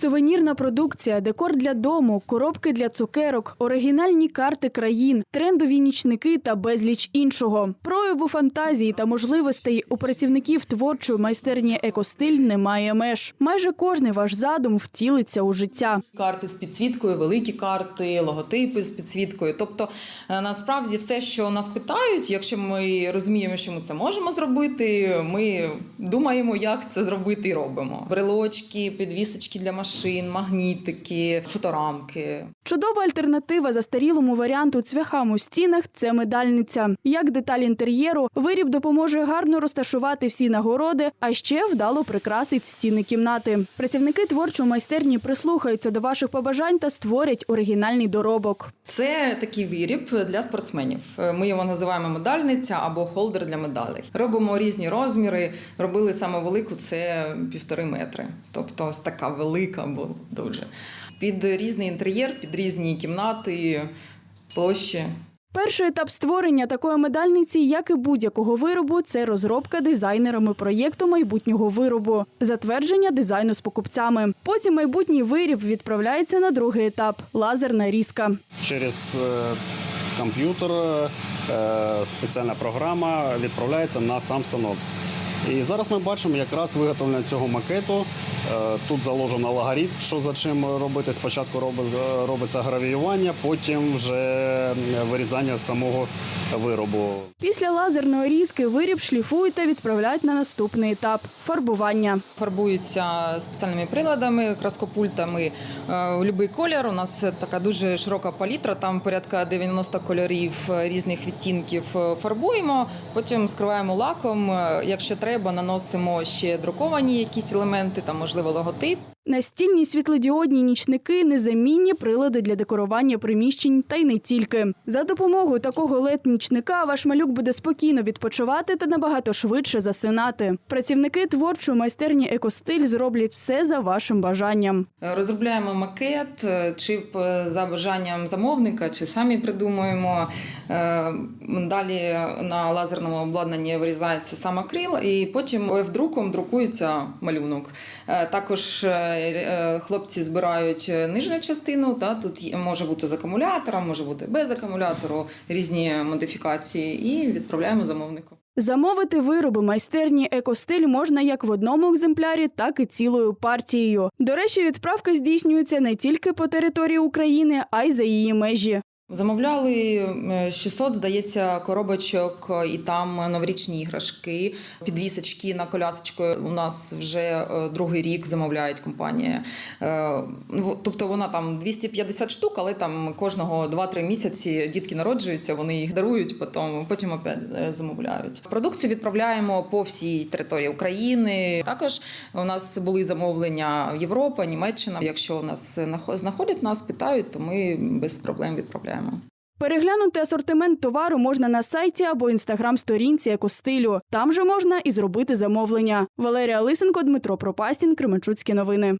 Сувенірна продукція, декор для дому, коробки для цукерок, оригінальні карти країн, трендові нічники та безліч іншого. Прояву фантазії та можливостей у працівників творчої майстерні екостиль немає меж. Майже кожний ваш задум втілиться у життя. Карти з підсвіткою, великі карти, логотипи з підсвіткою. Тобто, е, насправді, все, що нас питають, якщо ми розуміємо, що ми це можемо зробити, ми думаємо, як це зробити і робимо. Брелочки, підвісочки для машин, магнітики, фоторамки. Чудова альтернатива застарілому варіанту цвяхам у стінах це медальниця. Як деталь інтер'єру, виріб допоможе гарно розташувати всі нагороди, а ще вдало прикрасить стіни кімнати. Працівники творчої майстерні прислухаються до ваших побажань та створять оригінальний доробок. Це такий виріб для спортсменів. Ми його називаємо медальниця або холдер для медалей. Робимо різні розміри. Робили саме велику це півтори метри. Тобто ось така велика, бо дуже під різний інтер'єр, під різні кімнати, площі. Перший етап створення такої медальниці, як і будь-якого виробу, це розробка дизайнерами проєкту майбутнього виробу, затвердження дизайну з покупцями. Потім майбутній виріб відправляється на другий етап лазерна різка. через е, комп'ютер е, спеціальна програма відправляється на сам станок. І зараз ми бачимо якраз виготовлення цього макету. Е, Тут заложено алгоритм, що за чим робити. Спочатку робиться гравіювання, потім вже е, вирізання самого виробу. Після лазерної різки виріб шліфують та відправляють на наступний етап фарбування. Фарбуються спеціальними приладами, краскопультами е, у будь-який колір. У нас така дуже широка палітра, там порядка 90 кольорів е, різних відтінків е, фарбуємо, потім скриваємо лаком. Е, Якщо треба, наносимо ще друковані якісь елементи, там можливо логотип. Настільні світлодіодні нічники незамінні прилади для декорування приміщень та й не тільки. За допомогою такого led нічника ваш малюк буде спокійно відпочивати та набагато швидше засинати. Працівники творчої майстерні екостиль зроблять все за вашим бажанням. Е, Розробляємо макет, е, чи за бажанням замовника, чи самі придумуємо. Е, Далі на лазерному обладнанні вирізається сам акрил, і потім ОФ-друком друкується малюнок. Е, Також е, е, хлопці збирають е, нижню частину. Та, тут може бути з акумулятором, може бути без акумулятору, різні модифікації, і відправляємо замовнику. Замовити вироби майстерні екостиль можна як в одному екземплярі, так і цілою партією. До речі, відправка здійснюється не тільки по території України, а й за її межі. Замовляли е, 600, здається, коробочок, і там новорічні іграшки, підвісочки на колясочку. У нас вже е, другий рік замовляють компанія. Е, ну, Тобто вона там 250 штук, але там кожного 2-3 місяці дітки народжуються, вони їх дарують, потім, потім опять е, замовляють. Продукцію відправляємо по всій території України. Також у нас були замовлення Європа, Німеччина. Якщо у нас знахо- знаходять нас, питають, то ми без проблем відправляємо. Переглянути асортимент товару можна на сайті або інстаграм-сторінці екостилю. Там же можна і зробити замовлення. Валерія Лисенко, Дмитро Пропастін, Кременчуцькі новини.